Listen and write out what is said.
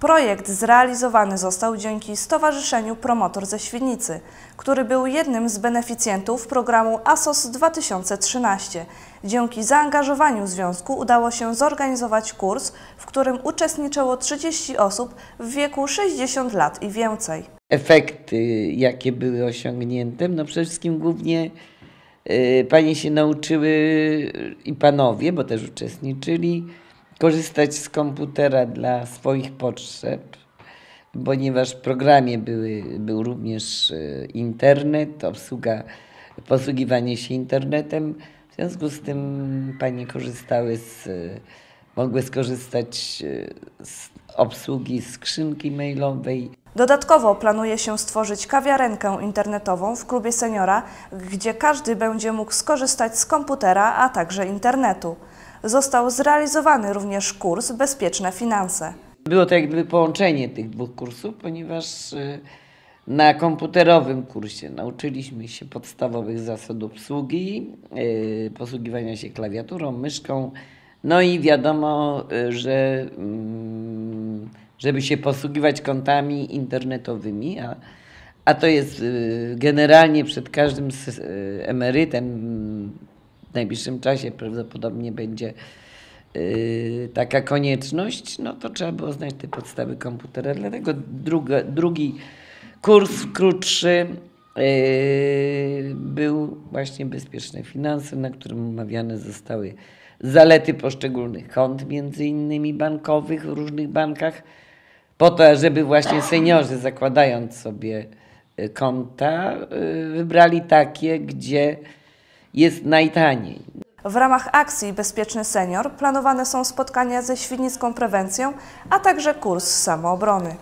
Projekt zrealizowany został dzięki Stowarzyszeniu Promotor ze Świdnicy, który był jednym z beneficjentów programu ASOS 2013. Dzięki zaangażowaniu związku udało się zorganizować kurs, w którym uczestniczyło 30 osób w wieku 60 lat i więcej. efekty, jakie były osiągnięte. No przede wszystkim głównie y, panie się nauczyły i panowie, bo też uczestniczyli, korzystać z komputera dla swoich potrzeb, ponieważ w programie były, był również y, internet, obsługa, posługiwanie się internetem. W związku z tym panie korzystały z, y, mogły skorzystać y, z obsługi skrzynki mailowej, Dodatkowo planuje się stworzyć kawiarenkę internetową w klubie seniora, gdzie każdy będzie mógł skorzystać z komputera, a także internetu. Został zrealizowany również kurs Bezpieczne Finanse. Było to jak gdyby połączenie tych dwóch kursów, ponieważ y, na komputerowym kursie nauczyliśmy się podstawowych zasad obsługi, y, posługiwania się klawiaturą, myszką. No i wiadomo, y, że mm, żeby się posługiwać kontami internetowymi, a, a to jest generalnie przed każdym emerytem najbliższym czasie prawdopodobnie będzie y, taka konieczność, no to trzeba było znać te podstawy komputera. Dlatego druga, drugi kurs krótszy y, był właśnie bezpieczne finanse, na którym omawiane zostały zalety poszczególnych kont, między innymi bankowych w różnych bankach, po to, żeby właśnie seniorzy zakładając sobie y, konta, y, wybrali takie, gdzie jest najtaniej. W ramach akcji Bezpieczny Senior planowane są spotkania ze Świdnicką Prewencją, a także kurs samoobrony.